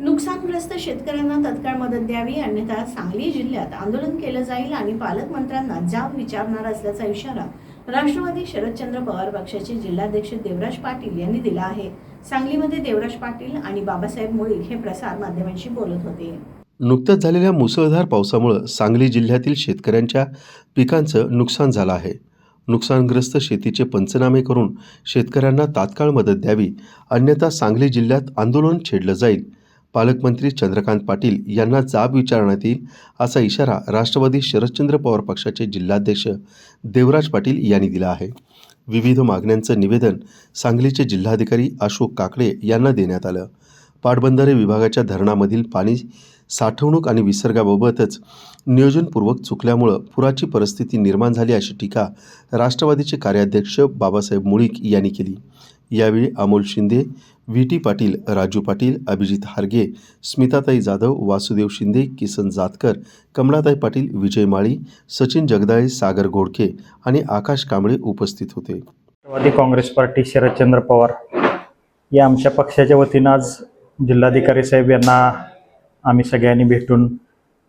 नुकसानग्रस्त शेतकऱ्यांना तत्काळ मदत द्यावी अन्यथा सांगली जिल्ह्यात आंदोलन केलं जाईल आणि पालकमंत्र्यांना जाब विचारणार असल्याचा इशारा राष्ट्रवादी शरदचंद्र पवार पक्षाचे जिल्हाध्यक्ष देवराज पाटील यांनी दिला आहे. सांगलीमध्ये देवराज पाटील आणि बाबासाहेब मुळीक हे प्रसार माध्यमांशी बोलत होते. नुकत्याच झालेल्या मुसळधार पावसामुळं सांगली जिल्ह्यातील शेतकऱ्यांच्या पिकांचं नुकसान झालं आहे. नुकसानग्रस्त शेतीचे पंचनामे करून शेतकऱ्यांना तात्काळ मदत द्यावी अन्यथा सांगली जिल्ह्यात आंदोलन छेडलं जाईल पालकमंत्री चंद्रकांत पाटील यांना जाब विचारण्यात येईल असा इशारा राष्ट्रवादी शरदचंद्र पवार पक्षाचे जिल्हाध्यक्ष देवराज पाटील यांनी दिला आहे. विविध मागण्यांचं निवेदन सांगलीचे जिल्हाधिकारी अशोक काकडे यांना देण्यात आलं. पाटबंधारे विभागाच्या धरणामधील पाणी साठवणूक आणि विसर्गाबाबतच नियोजनपूर्वक चुकल्यामुळं पुराची परिस्थिती निर्माण झाली अशी टीका राष्ट्रवादीचे कार्याध्यक्ष बाबासाहेब मुळीक यांनी केली. यावेळी अमोल शिंदे व्ही. टी. पाटील राजू पाटील अभिजित हारगे स्मिताताई जाधव वासुदेव शिंदे किसन जातकर कमलाताई पाटील विजय माळी सचिन जगदाळे सागर घोडके आणि आकाश कांबळे उपस्थित होते. राष्ट्रवादी काँग्रेस पार्टी शरदचंद्र पवार या आमच्या पक्षाच्या वतीनं आज जिल्हाधिकारी साहेब यांना आम्ही सगळ्यांनी भेटून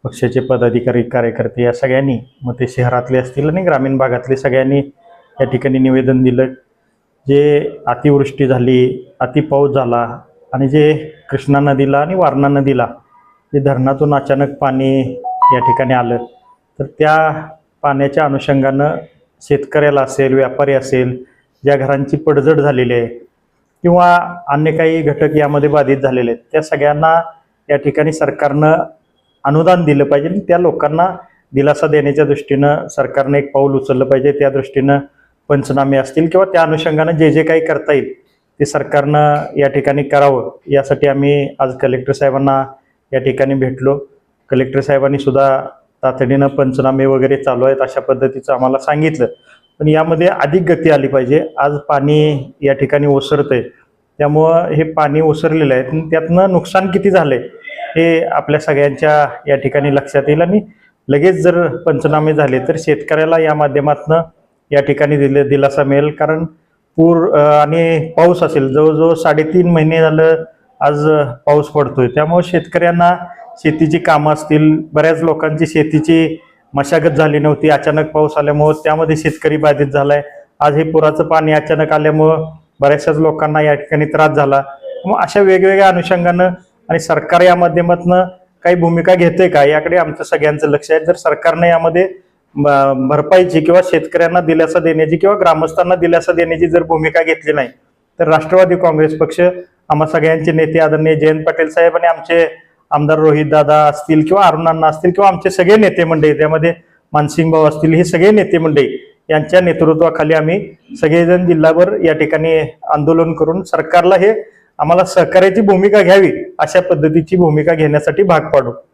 पक्षाचे पदाधिकारी कार्यकर्ते या सगळ्यांनी मग ते शहरातले असतील आणि ग्रामीण भागातले सगळ्यांनी या ठिकाणी निवेदन दिलं. जे अतिवृष्टी झाली अति पाऊस झाला आणि जे कृष्णा नदीला आणि वारणा नदीला जे धरणातून अचानक पाणी या ठिकाणी आलं तर त्या पाण्याच्या अनुषंगानं शेतकऱ्याला असेल व्यापारी असेल ज्या घरांची पडझड झालेली आहे किंवा अन्य काही घटक यामध्ये बाधित झालेले आहेत त्या सगळ्यांना या ठिकाणी सरकारनं अनुदान दिलं पाहिजे आणि त्या लोकांना दिलासा देण्याच्या दृष्टीनं सरकारनं एक पाऊल उचललं पाहिजे. त्या दृष्टीनं पंचनामे असतील किंवा त्या अनुषंगानं जे जे काही करता येईल ते सरकारनं या ठिकाणी करावं. यासाठी आम्ही आज कलेक्टर साहेबांना या ठिकाणी भेटलो. कलेक्टर साहेबांनी सुद्धा तातडीनं पंचनामे वगैरे चालू आहेत अशा पद्धतीचं आम्हाला सांगितलं. पण यामध्ये अधिक गती आली पाहिजे. आज पाणी या ठिकाणी ओसरतंय. त्यामुळं हे पाणी ओसरलेलं आहे. त्यातनं नुकसान किती झालं आहे हे आपल्या सगळ्यांच्या या ठिकाणी लक्षात येईल. आणि लगेच जर पंचनामे झाले तर शेतकऱ्याला या माध्यमातनं या ठिकाणी दिले दिलासा मिळेल. कारण पूर आणि पाऊस असेल जवळजवळ साडेतीन महिने झालं आज पाऊस पडतोय. त्यामुळे शेतकऱ्यांना शेतीची कामं असतील. बऱ्याच लोकांची शेतीची मशागत झाली नव्हती. अचानक पाऊस आल्यामुळं त्यामध्ये शेतकरी बाधित झालाय. आज हे पुराचं पाणी अचानक आल्यामुळं बऱ्याचशाच लोकांना या ठिकाणी त्रास झाला. मग अशा वेगवेगळ्या अनुषंगानं आणि सरकार या माध्यमातून काही भूमिका घेते का? याकडे आमचं सगळ्यांचं लक्ष आहे. जर सरकारने यामध्ये ब- भरपाईची किंवा शेतकऱ्यांना दिलासा देण्याची किंवा ग्रामस्थांना दिलासा देण्याची जर भूमिका घेतली नाही तर राष्ट्रवादी काँग्रेस पक्ष आम्हा सगळ्यांचे नेते आदरणीय जयंत पाटील साहेब आणि आमचे आमदार रोहित दादा असतील किंवा अरुणांना असतील किंवा आमचे सगळे नेते मंडळी त्यामध्ये मानसिंग भाऊ असतील हे सगळे नेते मंडळी यांच्या नेतृत्वाखाली आम्ही सगळेजण जिल्हाभर या ठिकाणी आंदोलन करून सरकारला हे आम्हाला सहकार्याची भूमिका घ्यावी अशा पद्धतीची भूमिका घेण्यासाठी भाग पाडू.